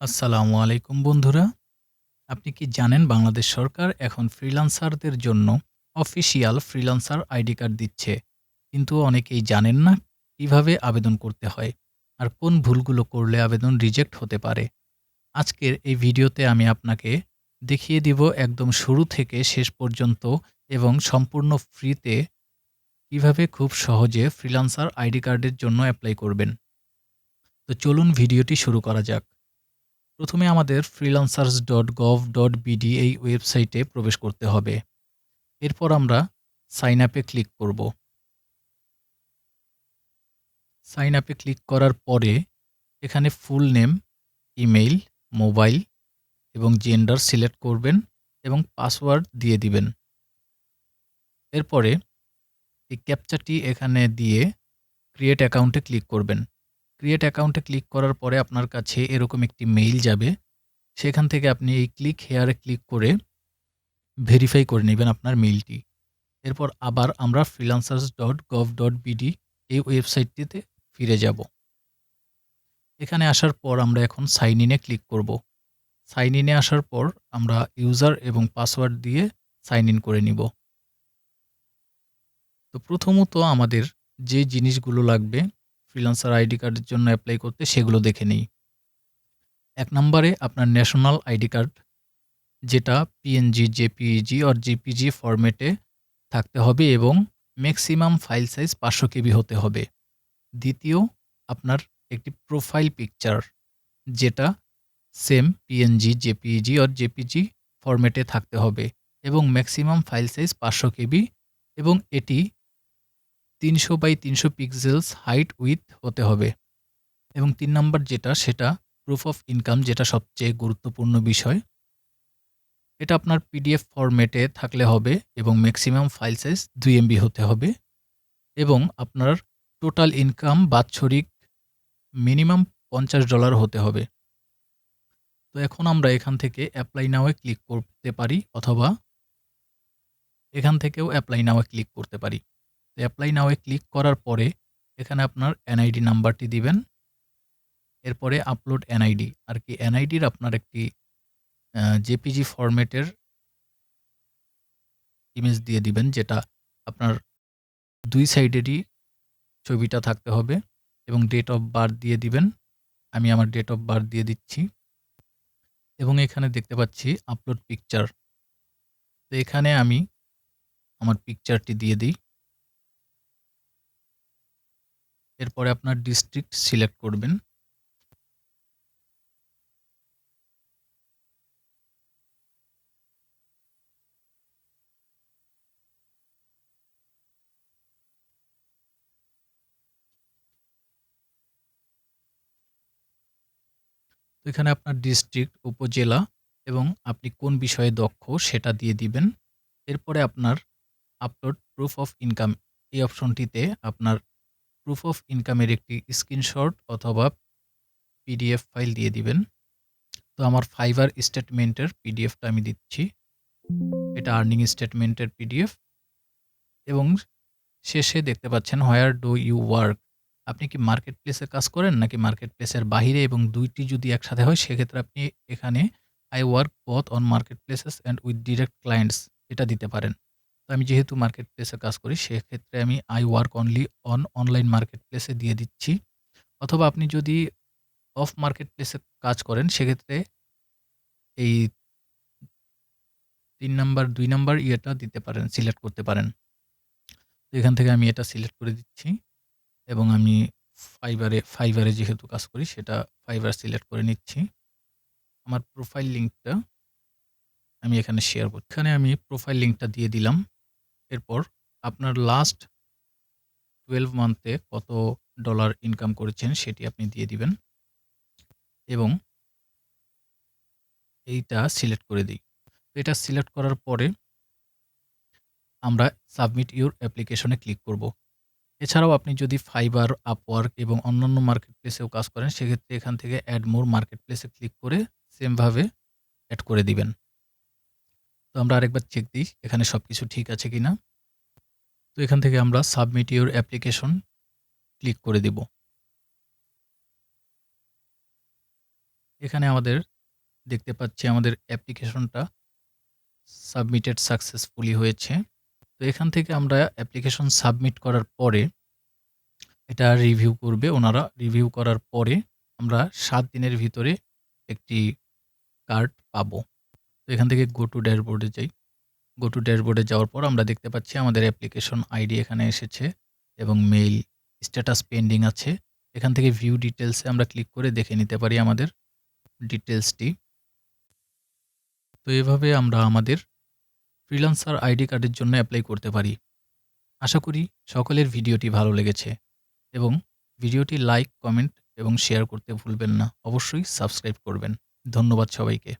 আসসালামু আলাইকুম বন্ধুরা। আপনি কি জানেন বাংলাদেশ সরকার এখন ফ্রিল্যান্সারদের জন্য অফিসিয়াল ফ্রিল্যান্সার আইডি কার্ড দিচ্ছে? কিন্তু অনেকেই জানেন না কীভাবে আবেদন করতে হয় আর কোন ভুলগুলো করলে আবেদন রিজেক্ট হতে পারে। আজকের এই ভিডিওতে আমি আপনাকে দেখিয়ে দিব একদম শুরু থেকে শেষ পর্যন্ত এবং সম্পূর্ণ ফ্রিতে কীভাবে খুব সহজে ফ্রিল্যান্সার আইডি কার্ডের জন্য অ্যাপ্লাই করবেন। তো চলুন ভিডিওটি শুরু করা যাক। প্রথমে আমাদের freelancers dot gov dot BD এই ওয়েবসাইটে প্রবেশ করতে হবে। এরপর আমরা সাইন আপে ক্লিক করব। সাইন আপে ক্লিক করার পরে এখানে ফুল নেম ইমেইল মোবাইল এবং জেন্ডার সিলেক্ট করবেন এবং পাসওয়ার্ড দিয়ে দিবেন। এরপরে এই ক্যাপচারটি এখানে দিয়ে ক্রিয়েট অ্যাকাউন্টে ক্লিক করবেন। ক্রিয়েট অ্যাকাউন্টে ক্লিক করার পরে আপনার কাছে এরকম একটি মেইল যাবে। সেখান থেকে আপনি এই ক্লিক হেয়ারে ক্লিক করে ভেরিফাই করে নেবেন আপনার মেইলটি এরপর আবার আমরা freelancers dot gov dot BD এই ওয়েবসাইটটিতে ফিরে যাব। এখানে আসার পর আমরা এখন সাইন ইনে ক্লিক করব। সাইন ইনে আসার পর আমরা ইউজার এবং পাসওয়ার্ড দিয়ে সাইন ইন করে নিব। তো প্রথমত আমাদের যে জিনিসগুলো লাগবে ফ্রিলান্সার আইডি কার্ডের জন্য অ্যাপ্লাই করতে সেগুলো দেখে নিই। এক নম্বরে আপনার ন্যাশনাল আইডি কার্ড, যেটা পিএনজি জেপিজি আর জিপিজি ফরম্যাটে থাকতে হবে এবং ম্যাক্সিমাম ফাইল সাইজ পাঁচশো কেবি হতে হবে। দ্বিতীয়, আপনার একটি প্রোফাইল পিকচার যেটা সেম পিএনজি জেপিজি আর জেপিজি ফরম্যাটে থাকতে হবে এবং ম্যাক্সিমাম ফাইল সাইজ পাঁচশো কেবি এবং এটি তিনশো বাই তিনশো পিক্সেলস হাইট উইথ হতে হবে। এবং তিন নম্বর যেটা, সেটা প্রুফ অফ ইনকাম যেটা সবচেয়ে গুরুত্বপূর্ণ বিষয়। এটা আপনার পিডিএফ ফরম্যাটে থাকলে হবে এবং ম্যাক্সিমাম ফাইল সাইজ দুই এমবি হতে হবে। এবং আপনার টোটাল ইনকাম বাৎসরিক মিনিমাম পঞ্চাশ ডলার হতে হবে। তো এখন আমরা এখান থেকে অ্যাপ্লাই নাওয়ে ক্লিক করতে পারি, অথবা এখান থেকেও অ্যাপ্লাই নাওয়ে ক্লিক করতে পারি। অ্যাপ্লাই নাওয়ে ক্লিক করার পরে এখানে আপনার এনআইডি নাম্বারটি দিবেন। এরপরে আপলোড এনআইডি আর কি এনআইডির আপনার একটি জেপিজি ফরম্যাটের ইমেজ দিয়ে দিবেন, যেটা আপনার দুই সাইডেরই ছবিটা থাকতে হবে এবং ডেট অফ বার্থ দিয়ে দিবেন। আমি আমার ডেট অফ বার্থ দিয়ে দিচ্ছি। এবং এখানে দেখতে পাচ্ছি আপলোড পিকচার তো এখানে আমি আমার পিকচারটি দিয়ে দিই। এরপরে আপনার ডিস্ট্রিক্ট সিলেক্ট করবেন। তো এখানে আপনার ডিস্ট্রিক্ট উপজেলা এবং আপনি কোন বিষয়ে দক্ষ সেটা দিয়ে দিবেন। এরপরে আপনার আপলোড প্রুফ অফ ইনকাম এই অপশনটিতে আপনার প্রুফ অফ ইনকামের একটি স্ক্রিনশট অথবা পিডিএফ ফাইল দিয়ে দিবেন। তো আমার ফাইবার স্টেটমেন্টের পিডিএফটা আমি দিচ্ছি। এটা আর্নিং স্টেটমেন্টের পিডিএফ এবং শেষে দেখতে পাচ্ছেন হোয়ার ডু ইউ ওয়ার্ক আপনি কি মার্কেট প্লেসে কাজ করেন নাকি মার্কেট প্লেসের বাহিরে? এবং দুইটি যদি একসাথে হয়, সেক্ষেত্রে আপনি এখানে I work both on marketplaces and with direct clients এটা দিতে পারেন। তো আমি যেহেতু মার্কেট প্লেসে কাজ করি, সেক্ষেত্রে আমি I work only on online market প্লেসে দিয়ে দিচ্ছি। অথবা আপনি যদি অফ মার্কেট প্লেসে কাজ করেন, সেক্ষেত্রে এই তিন নাম্বার, দুই নাম্বার ইয়েটা দিতে পারেন সিলেক্ট করতে পারেন। তো এখান থেকে আমি এটা সিলেক্ট করে দিচ্ছি এবং আমি ফাইবারে ফাইবারে যেহেতু কাজ করি, সেটা ফাইবার সিলেক্ট করে নিচ্ছি। আমার প্রোফাইল লিঙ্কটা আমি এখানে শেয়ার করছি। এখানে আমি প্রোফাইল লিঙ্কটা দিয়ে দিলাম। এরপর আপনার লাস্ট টুয়েলভ মান্থে কত ডলার ইনকাম করেছেন সেটি আপনি দিয়ে দিবেন এবং এইটা সিলেক্ট করে দিই। তো এটা সিলেক্ট করার পরে আমরা সাবমিট ইউর অ্যাপ্লিকেশনে ক্লিক করব। এছাড়াও আপনি যদি ফাইবার আপওয়ার্ক এবং অন্যান্য মার্কেট প্লেসেও কাজ করেন, সেক্ষেত্রে এখান থেকে অ্যাড মোর মার্কেট প্লেসে ক্লিক করে সেমভাবে অ্যাড করে দিবেন। তো আমরা আরেকবার চেক দিই, এখানে সব কিছু ঠিক আছে কি না তো এখান থেকে আমরা সাবমিট ইউর অ্যাপ্লিকেশন ক্লিক করে দিব এখানে আমাদের দেখতে পাচ্ছি আমাদের অ্যাপ্লিকেশনটা সাবমিটেড সাকসেসফুলি হয়েছে। তো এখান থেকে আমরা অ্যাপ্লিকেশন সাবমিট করার পরে এটা রিভিউ করবে ওনারা। রিভিউ করার পরে আমরা সাত দিনের ভিতরে একটি কার্ড পাবো। এখান থেকে গো টু ড্যাশবোর্ডে যাই। গো টু ড্যাশবোর্ডে যাওয়ার পর আমরা দেখতে পাচ্ছি আমাদের অ্যাপ্লিকেশন আইডি এখানে এসেছে এবং মেইল স্ট্যাটাস পেন্ডিং আছে। এখান থেকে ভিউ ডিটেলসে আমরা ক্লিক করে দেখে নিতে পারি আমাদের ডিটেলসটি তো এভাবে আমরা আমাদের ফ্রিল্যান্সার আইডি কার্ডের জন্য অ্যাপ্লাই করতে পারি। আশা করি সকলের ভিডিওটি ভালো লেগেছে এবং ভিডিওটি লাইক, কমেন্ট এবং শেয়ার করতে ভুলবেন না। অবশ্যই সাবস্ক্রাইব করবেন। ধন্যবাদ সবাইকে।